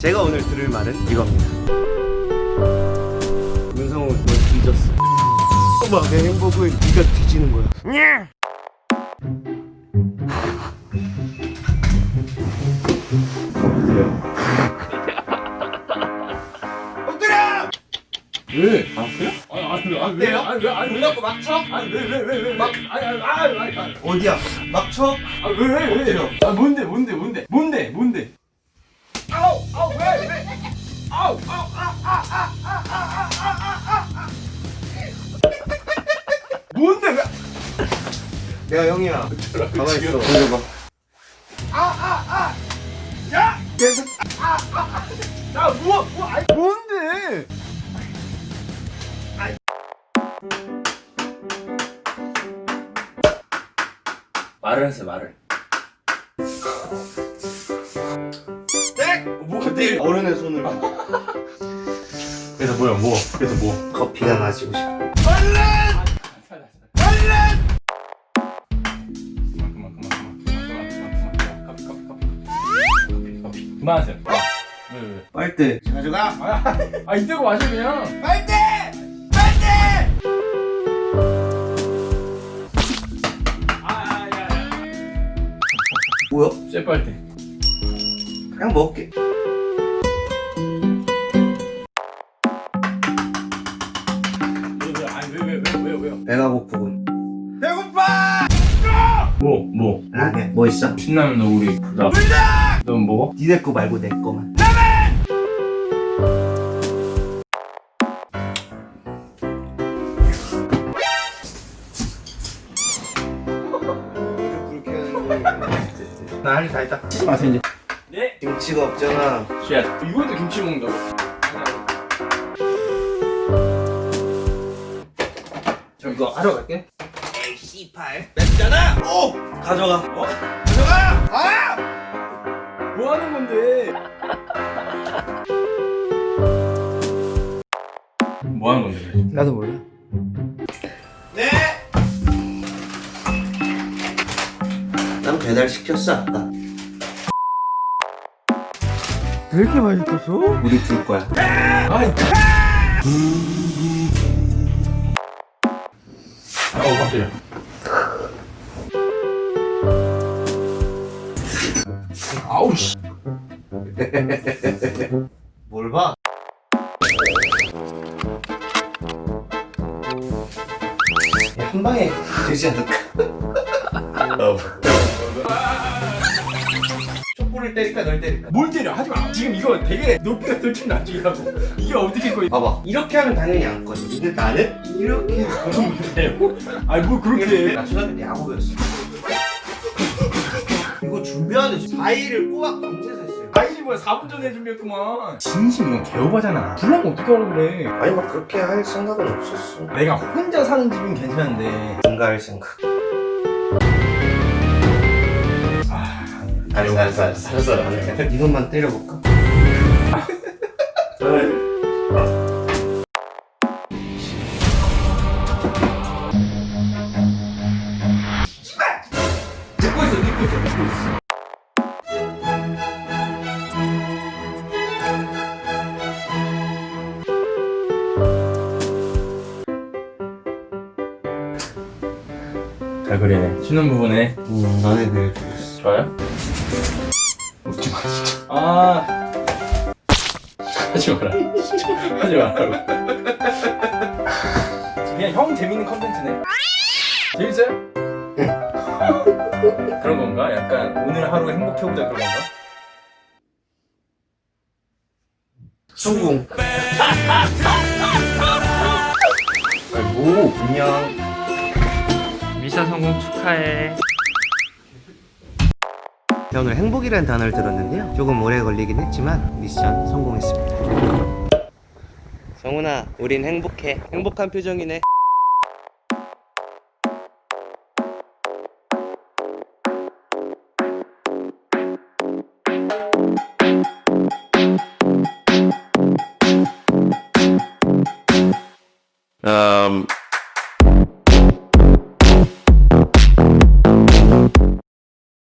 제가 오늘 들을 말은 이겁니다. 문성우 너 뒤졌어. 엄마 내 행복은 네가 뒤지는 거야. 왜? 아 그래? 아니 아니 아니 왜? 어때요? 아니 왜? 아니 왜 자꾸 막 쳐? 아니 왜 왜 왜 왜? 막 아니 아니 아니 아니 아니 어디야? 막 쳐? 아왜왜 왜? 아 뭔데 뭔데 뭔데 뭔데? 뭔데 왜? 내가 형이야. 가만 있어. 돌려봐. 야! 계속. 야 뭐야 뭐 아니 뭔데? 말을 하세요 말을. 땡! 뭐가 내? 어른의 손을. 그래서 뭐야 뭐? 그래서 뭐? 커피가 마시고 싶어. 얼른! 얼른! 그만 그만 그만 그만 그만 그만 그만 커피 커피 커피 커피 커피 그만하세요. 왜 왜? 빨대. 가져가. 아, 아 이대로 마셔 그냥. 빨대! 빨대! 아야야. 뭐야? 쇠빨대. 그냥 먹을게. 왜왜 아니 왜왜왜왜 왜요? 배가 고프군. 뭐 뭐? 라면. 뭐 있어? 신라면 너구리 나. 불닭! 넌 먹어? 니네 거 말고 내 거만. 나 할 일 다 했다. 치지 마세요 이제. 네. 김치가 없잖아. 쉣. 이것도 김치 먹는다고? 저 이거 하러 갈게. 씨팔. 맵잖아. 오 가져가. 어? 가져가. 아! 뭐 하는 건데? 뭐 하는 건데? 그래? 나도 몰라. 네. 난 배달 시켰어 아까. 왜 이렇게 많이 시켰어? 우리 둘 거야. 아이. 아우 깜짝이야. 뭘 봐? 한 방에 되지 않을까? 촛불을 때릴까 널 때릴까? 뭘 때려? 하지 마. 지금 이거 되게 높이가 들친 나중이라고. 이게 어떻게 거의 봐봐 이렇게 하면 당연히 안 꺼져 근데 나는 이렇게 무슨 문제예요? 아니 뭐 그렇게. 나 초등학교 야구였어 이거 준비하는데 4일을 꼬박 했어요 아이지 뭐야 4분 전에 준비했구만. 진심 이건 개오바잖아. 불나면 어떻게 하라 그래? 아니 막 그렇게 할 생각은 없었어 내가 혼자 사는 집은 괜찮은데. 뭔가 할 생각 아. 알았어 알았어 알았어 알았어 이것만 때려볼까? 잘 그리네. 쉬는 부분에 음 너네 늘 좋았어 좋아요? 웃지 마 진짜. 아 하지 마라. 하지 말라고. 그냥 형 재밌는 컨텐츠네. 재밌어요? 그런 건가? 약간 오늘 하루 행복해보자 그런 건가? 수궁 아이고 안녕 미션 성공 축하해. 오늘 행복이라는 단어를 들었는데요. 조금 오래 걸리긴 했지만 미션 성공했습니다. 정훈아, 우린 행복해. 행복한 표정이네. Um,